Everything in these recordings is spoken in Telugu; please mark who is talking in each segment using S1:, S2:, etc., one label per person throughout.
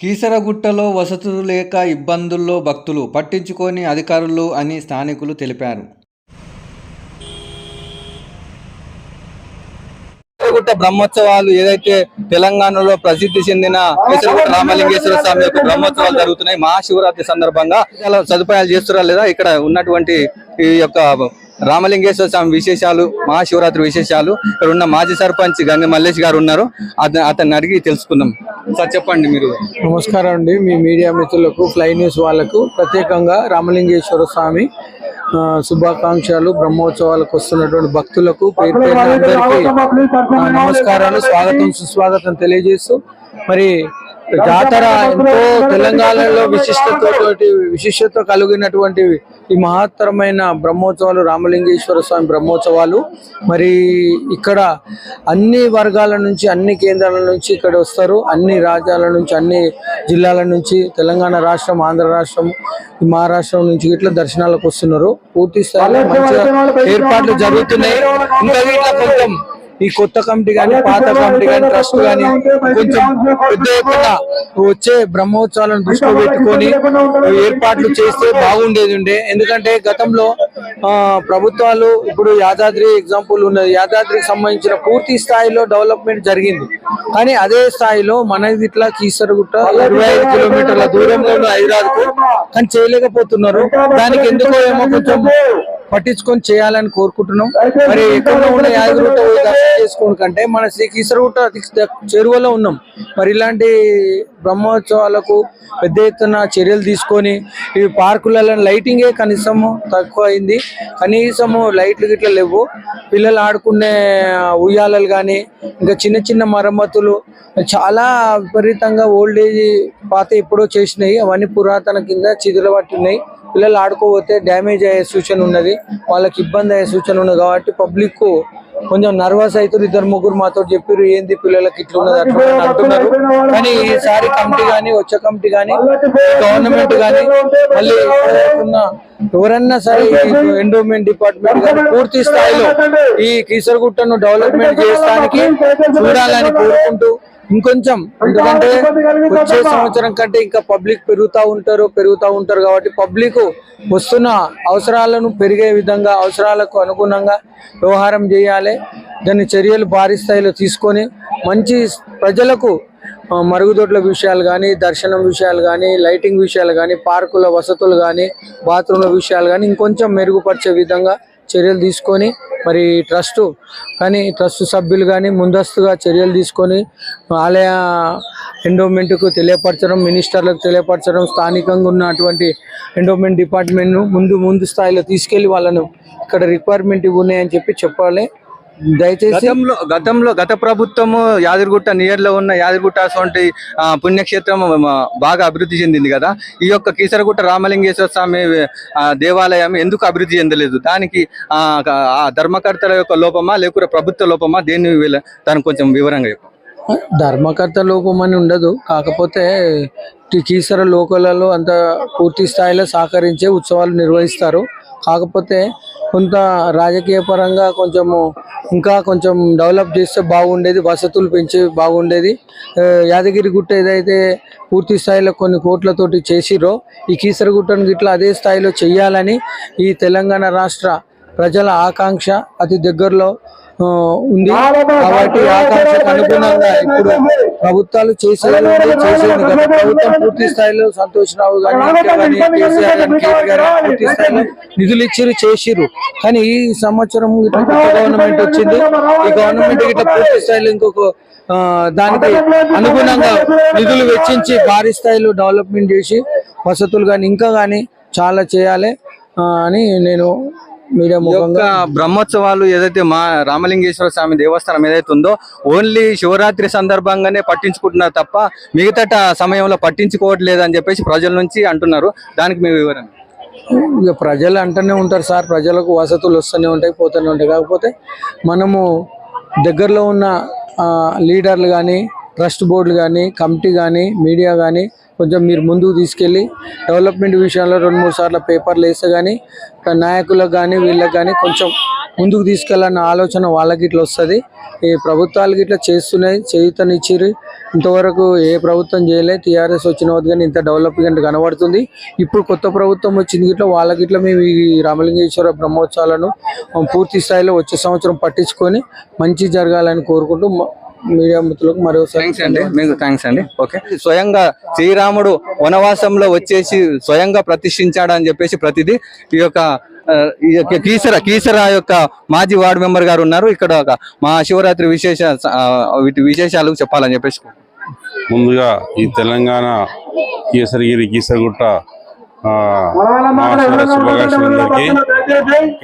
S1: కీసరగుట్టలో వసతులు లేక ఇబ్బందుల్లో భక్తులు పట్టించుకొని అధికారులు అని స్థానికులు తెలిపారు.
S2: కేసరగుట్ట బ్రహ్మోత్సవాలు ఏదైతే తెలంగాణలో ప్రసిద్ధి చెందిన కేసరగుట్ట రామలింగేశ్వర స్వామి యొక్క బ్రహ్మోత్సవాలు జరుగుతున్నాయి మహాశివరాత్రి సందర్భంగా. సదుపాయాలు చేస్తున్నారా లేదా? ఇక్కడ ఉన్నటువంటి ఈ యొక్క రామలింగేశ్వర స్వామి విశేషాలు మహాశివరాత్రి విశేషాలు. ఇక్కడ ఉన్న మాజీ సర్పంచ్ గంగ మల్లేష్ గారు ఉన్నారు. అతన్ని అడిగి తెలుసుకుందాం. సార్ చెప్పండి మీరు.
S3: నమస్కారం అండి. మీ మీడియా మిత్రులకు ఫ్లై న్యూస్ వాళ్ళకు ప్రత్యేకంగా రామలింగేశ్వర స్వామి శుభాకాంక్షలు బ్రహ్మోత్సవాలకు వస్తున్నటువంటి భక్తులకు పేరు నమస్కారాలు స్వాగతం సుస్వాగతం తెలియజేస్తూ మరి జాతర ఎంతో తెలంగాణలో విశిష్టతతోటి విశిష్టత కలిగినటువంటి ఈ మహత్తరమైన బ్రహ్మోత్సవాలు రామలింగేశ్వర స్వామి బ్రహ్మోత్సవాలు. మరి ఇక్కడ అన్ని వర్గాల నుంచి అన్ని కేంద్రాల నుంచి ఇక్కడ వస్తారు. అన్ని రాజ్యాల నుంచి అన్ని జిల్లాల నుంచి తెలంగాణ రాష్ట్రం ఆంధ్ర రాష్ట్రం మహారాష్ట్రం నుంచి ఇట్లా దర్శనాలకు వస్తున్నారు. పూర్తి స్థాయిలో మంచిగా ఏర్పాట్లు జరుగుతున్నాయి. ఇంకా ఇట్లా కొంచెం ఈ కొత్త కమిటీ గాని పాత కమిటీ గాని ట్రస్ట్ గాని కొంచెం పెద్ద ఎత్తున వచ్చే బ్రహ్మోత్సవాలను దృష్టిలో పెట్టుకొని ఏర్పాట్లు చేస్తే బాగుండేది ఉండే. ఎందుకంటే గతంలో ఆ ప్రభుత్వాలు ఇప్పుడు యాదాద్రి ఎగ్జాంపుల్ ఉన్నది. యాదాద్రికి సంబంధించిన పూర్తి స్థాయిలో డెవలప్మెంట్ జరిగింది. కానీ అదే స్థాయిలో మనది ఇట్లా కీసరగుట్ట ఇరవై ఐదు కిలోమీటర్ల దూరంలో ఉన్న హైదరాబాద్కు కానీ చేయలేకపోతున్నారు. దానికి ఎందుకో ఏమో కొంచెం పట్టించుకొని చేయాలని కోరుకుంటున్నాం. మరి ఎక్కడ ఉన్న యాదగిరిగుట్ట దర్శనం చేసుకోవడం కంటే మన శ్రీ కీసరగుట్ట చెరువులో ఉన్నాం. మరి ఇలాంటి బ్రహ్మోత్సవాలకు పెద్ద ఎత్తున చర్యలు తీసుకొని ఈ పార్కులలో లైటింగే కనీసము తక్కువ అయింది కనీసము లైట్లు గిట్ల లేవు. పిల్లలు ఆడుకునే ఉయ్యాలలు కానీ ఇంకా చిన్న చిన్న మరమ్మతులు చాలా విపరీతంగా ఓల్డ్ ఏజ్ పాత ఎప్పుడో చేసినాయి. అవన్నీ పురాతన కింద చిదులు పట్టున్నాయి పిల్లలు ఆడుకోపోతే డ్యామేజ్ అయ్యే సూచన ఉన్నది. వాళ్ళకి ఇబ్బంది అయ్యే సూచన ఉన్నది. కాబట్టి పబ్లిక్ కొంచెం నర్వస్ అవుతారు. ఇద్దరు ముగ్గురు మాతో చెప్పారు ఏంది పిల్లలకి ఇట్లా ఉన్నది అట్లా అంటున్నారు. కానీ ఈసారి కమిటీ కానీ వచ్చే కమిటీ కానీ గవర్నమెంట్ కానీ మళ్ళీ ఎవరన్నా సరే ఎండోమెంట్ డిపార్ట్మెంట్ కానీ పూర్తి స్థాయిలో ఈ కీసరగుట్టను డెవలప్మెంట్ చేయడానికి చూడాలని కోరుకుంటూ ఇంకొంచెం ఎందుకంటే వచ్చే సంవత్సరం కంటే ఇంకా పబ్లిక్ పెరుగుతా ఉంటారు పెరుగుతా ఉంటారు కాబట్టి పబ్లిక్ వస్తున్న అవసరాలను పెరిగే విధంగా అవసరాలకు అనుగుణంగా వ్యవహారం చేయాలి. దాని చర్యలు భారీ స్థాయిలో తీసుకొని మంచి ప్రజలకు మరుగుదొడ్ల విషయాలు కానీ దర్శనం విషయాలు కానీ లైటింగ్ విషయాలు కానీ పార్కుల వసతులు కానీ బాత్రూమ్ల విషయాలు కానీ ఇంకొంచెం మెరుగుపరిచే విధంగా చర్యలు తీసుకొని మరి ట్రస్ట్ కానీ ట్రస్ట్ సభ్యులు కానీ ముందస్తుగా చర్యలు తీసుకొని ఆలయ ఎండోమెంట్కు తెలియపరచడం మినిస్టర్లకు తెలియపరచడం స్థానికంగా ఉన్నటువంటి ఎండోమెంట్ డిపార్ట్మెంట్ను ముందు ముందు స్థాయిలో తీసుకెళ్ళి వాళ్ళను ఇక్కడ రిక్వైర్మెంట్ ఇవి ఉన్నాయని చెప్పి చెప్పాలి. దయచేసి
S2: గతంలో గతంలో గత ప్రభుత్వము యాదగిరిగుట్ట నియర్లో ఉన్న యాదగిరిగుట్ట అటువంటి పుణ్యక్షేత్రం బాగా అభివృద్ధి చెందింది కదా. ఈ యొక్క కీసరగుట్ట రామలింగేశ్వర స్వామి దేవాలయం ఎందుకు అభివృద్ధి చెందలేదు? దానికి ఆ, ధర్మకర్తల యొక్క లోపమా లేకపోతే ప్రభుత్వ లోపమా? దేన్ని వీళ్ళ- దానికి కొంచెం వివరంగా చెప్పు.
S3: ధర్మకర్త లోపం అని ఉండదు. కాకపోతే కీసర లోకలలో అంత పూర్తి స్థాయిలో సహకరించే ఉత్సవాలు నిర్వహిస్తారు. కాకపోతే కొంత రాజకీయ పరంగా కొంచెము ఇంకా కొంచెం డెవలప్ చేస్తే బాగుండేది వసతులు పెంచి బాగుండేది. యాదగిరిగుట్ట యాదగిరి గుట్ట ఏదైతే పూర్తి స్థాయిలో కొన్ని కోట్లతోటి చేసిరో ఈ కీసరగుట్టను గిట్లా అదే స్థాయిలో చేయాలని ఈ తెలంగాణ రాష్ట్ర ప్రజల ఆకాంక్ష అతి దగ్గరలో ఉంది. కాబట్టి ఈ ఆకాంక్షకు అనుగుణంగా ఇప్పుడు ప్రభుత్వాలు చేసేది చేసేది. గత ప్రభుత్వం పూర్తి స్థాయిలో సంతోష్ రావు పూర్తి స్థాయిలో నిధులు ఇచ్చిరు చేసిరు. కానీ ఈ సంవత్సరం ఇట్లా గవర్నమెంట్ వచ్చింది. ఈ గవర్నమెంట్ ఇట్లా పూర్తి స్థాయిలో ఇంకొక దానికి అనుగుణంగా నిధులు వెచ్చించి భారీ స్థాయిలో డెవలప్మెంట్ చేసి వసతులు కానీ ఇంకా కానీ చాలా చేయాలి అని నేను
S2: యొక్క బ్రహ్మోత్సవాలు ఏదైతే మా రామలింగేశ్వర స్వామి దేవస్థానం ఏదైతే ఉందో ఓన్లీ శివరాత్రి సందర్భంగానే పట్టించుకుంటున్నారు తప్ప మిగతా సమయంలో పట్టించుకోవట్లేదు అని చెప్పేసి ప్రజల నుంచి అంటున్నారు. దానికి మీ వివరణ.
S3: ఇక ప్రజలు అంటూనే ఉంటారు సార్ ప్రజలకు వసతులు వస్తూనే ఉంటాయి పోతూనే ఉంటాయి. కాకపోతే మనము దగ్గరలో ఉన్న లీడర్లు కానీ ట్రస్ట్ బోర్డులు కానీ కమిటీ కానీ మీడియా కానీ కొంచెం మీరు ముందుకు తీసుకెళ్ళి డెవలప్మెంట్ విషయంలో రెండు మూడు సార్లు పేపర్లు వేస్తే కానీ నాయకులకు కానీ వీళ్ళకి కానీ కొంచెం ముందుకు తీసుకెళ్ళాలన్న ఆలోచన వాళ్ళకి ఇట్లా వస్తుంది. ఈ ప్రభుత్వాలకి ఇట్లా చేస్తున్నాయి చేయుతనిచ్చిరు ఇంతవరకు ఏ ప్రభుత్వం చేయలేదు టీఆర్ఎస్ వచ్చిన వద్దు కానీ ఇంత డెవలప్మెంట్ కనబడుతుంది. ఇప్పుడు కొత్త ప్రభుత్వం వచ్చింది ఇట్లా వాళ్ళకి ఇట్లా మేము ఈ రామలింగేశ్వర బ్రహ్మోత్సవాలను పూర్తి స్థాయిలో వచ్చే సంవత్సరం పట్టించుకొని మంచి జరగాలని కోరుకుంటూ మీడియా మిత్రులకు మరోసారి
S2: థ్యాంక్స్ అండి. మీకు థ్యాంక్స్ అండి. ఓకే స్వయంగా శ్రీరాముడు వనవాసంలో వచ్చేసి స్వయంగా ప్రతిష్ఠించాడు అని చెప్పేసి ప్రతిదీ ఈ యొక్క ఈ యొక్క కీసర కీసర యొక్క మాజీ వార్డు మెంబర్ గారు ఉన్నారు. ఇక్కడ ఒక మా శివరాత్రి విశేష ఆ, వీటి విశేషాలు చెప్పాలని చెప్పేసి
S4: ముందుగా ఈ తెలంగాణ కేసరిగిరి కీసరగుట్ట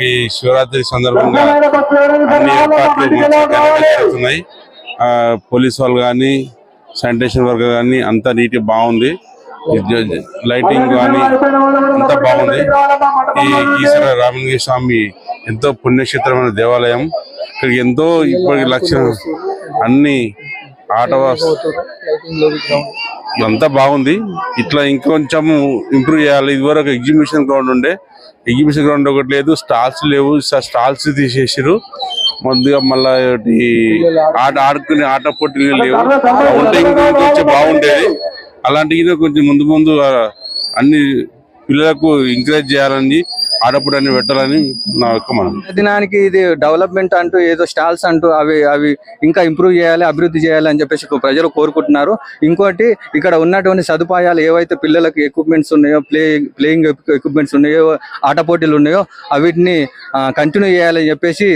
S4: ఈ శివరాత్రి సందర్భంగా అన్ని ఏర్పాట్లు జరుగుతున్నాయి పోలీస్ వాళ్ళు కానీ శానిటేషన్ వర్క్ కానీ అంతా నీట్ బాగుంది. లైటింగ్ కానీ అంతా బాగుంది. ఈ ఈశ్వర రామలింగ స్వామి ఎంతో పుణ్యక్షేత్రమైన దేవాలయం. ఇక్కడికి ఎంతో ఇప్పటికి లక్ష్యం అన్ని ఆట ఇదంతా బాగుంది. ఇట్లా ఇంకొంచెం ఇంప్రూవ్ చేయాలి. ఇదివరకు ఎగ్జిబిషన్ గ్రౌండ్ ఉండే. ఎగ్జిబిషన్ గ్రౌండ్ ఒకటి లేదు. స్టాల్స్ లేవు. స్టాల్స్ తీసేసారు ముందుగా మళ్ళా ఆట ఆడుకునే ఆట పోటీలు లేవు. ఉంటే ఇంకొంచెం బాగుండేది. అలాంటివి కొంచెం ముందు ముందు అన్ని పిల్లలకు ఎంకరేజ్ చేయాలని ఆడపడని పెట్టాలని నా యొక్క మనం.
S2: దినానికి ఇది డెవలప్మెంట్ అంటూ ఏదో స్టాల్స్ అంటూ అవి అవి ఇంకా ఇంప్రూవ్ చేయాలి అభివృద్ధి చేయాలి అని చెప్పేసి ప్రజలు కోరుకుంటున్నారు. ఇంకోటి ఇక్కడ ఉన్నటువంటి సదుపాయాలు ఏవైతే పిల్లలకు ఎక్విప్మెంట్స్ ఉన్నాయో ప్లే ప్లేయింగ్ ఎక్విప్మెంట్స్ ఉన్నాయో ఆట పోటీలు ఉన్నాయో అవిటిని కంటిన్యూ చేయాలని చెప్పేసి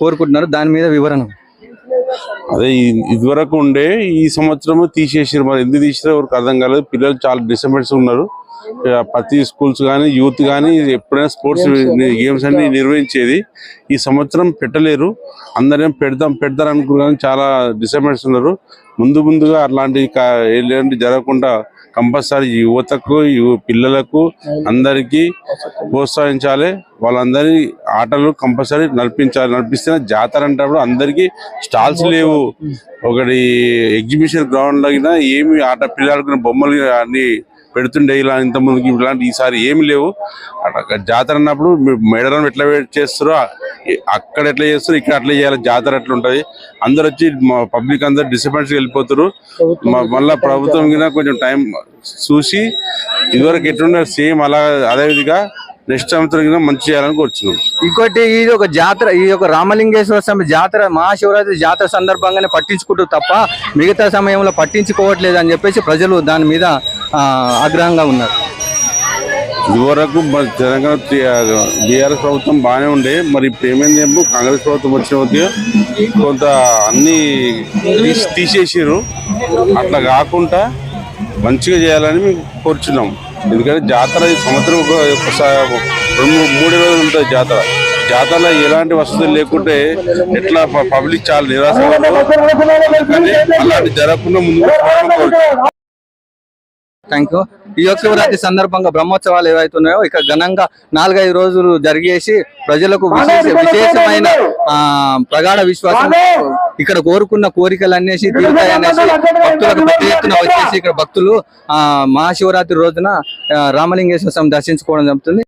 S2: కోరుకుంటున్నారు. దాని మీద వివరణ.
S4: అదే ఇదివరకు ఉండే ఈ సంవత్సరం తీసేసారు మరి ఎందుకు తీసారో ఎవరికి అర్థం కాలేదు. పిల్లలు చాలా డిసప్పాయింట్స్ ఉన్నారు. ప్రతి స్కూల్స్ కానీ యూత్ కానీ ఎప్పుడైనా స్పోర్ట్స్ గేమ్స్ అన్ని నిర్వహించేది. ఈ సంవత్సరం పెట్టలేరు. అందరేం పెడదాం పెడతారు అనుకున్నారు కానీ చాలా డిసప్పాయింట్స్ ఉన్నారు. ముందు ముందుగా ఎలాంటి జరగకుండా కంపల్సరీ యువతకు పిల్లలకు అందరికీ ప్రోత్సహించాలి. వాళ్ళందరి ఆటలు కంపల్సరీ నడిపించాలి. నడిపిస్తేనే జాతర అంటప్పుడు అందరికీ స్టాల్స్ లేవు. ఒకటి ఎగ్జిబిషన్ గ్రౌండ్ లాగినా ఏమి ఆట పిల్లలకు బొమ్మలు అన్ని పెడుతుండే ఇలా ఇంత ముందుకి ఇలాంటి ఈసారి ఏమి లేవు. అట్లా జాతర అన్నప్పుడు మేడరం ఎట్లా చేస్తారో అక్కడ ఎట్లా చేస్తారో ఇక్కడ అట్లా చేయాలి జాతర ఎట్లా ఉంటది. అందరు వచ్చి పబ్లిక్ అందరు డిసప్పాయింట్స్ వెళ్ళిపోతారు. మళ్ళా ప్రభుత్వం కింద కొంచెం టైం చూసి ఇదివరకు ఎట్లుండే సేమ్ అలా అదే విధంగా నెక్స్ట్ సంవత్సరం కింద మంచి చేయాలని కోరుచున్నాం.
S2: ఇంకోటి ఇది ఒక జాతర ఈ యొక్క రామలింగేశ్వర స్వామి జాతర మహాశివరాత్రి జాతర సందర్భంగానే పట్టించుకుంటూ తప్ప మిగతా సమయంలో పట్టించుకోవట్లేదు అని చెప్పేసి ప్రజలు దాని మీద ఆగ్రహంగా ఉన్నారు.
S4: ఇదివరకు మన తెలంగాణ బీఆర్ఎస్ ప్రభుత్వం బాగానే ఉండే మరి ఇప్పుడు ఏమైంది ఏమో కాంగ్రెస్ ప్రభుత్వం వచ్చిన కొంత అన్ని తీసి- తీసేసారు అట్లా కాకుండా మంచిగా చేయాలని మేము కోరుచున్నాం. ఎందుకంటే జాతర ఈ సంవత్సరం ఒకసారి రెండు మూడు- రోజులు ఉంటుంది జాతర. జాతరలో ఎలాంటి వసతులు లేకుంటే ఎట్లా పబ్లిక్ చాలా నిరాశ అలాంటి జరగకుండా ముందు
S2: థ్యాంక్ యూ ఈ యొక్క శివరాత్రి సందర్భంగా బ్రహ్మోత్సవాలు ఏవైతే ఉన్నాయో ఇక ఘనంగా నాలుగైదు రోజులు జరిగేసి ప్రజలకు విశేష విశేషమైన ఆ ప్రగాఢ విశ్వాసం ఇక్కడ కోరుకున్న కోరికలు అనేసి తీరుతాయి అనేసి భక్తులకు పెద్ద ఎత్తున వచ్చేసి ఇక్కడ భక్తులు ఆ మహాశివరాత్రి రోజున రామలింగేశ్వర స్వామి దర్శించుకోవడం జరుగుతుంది.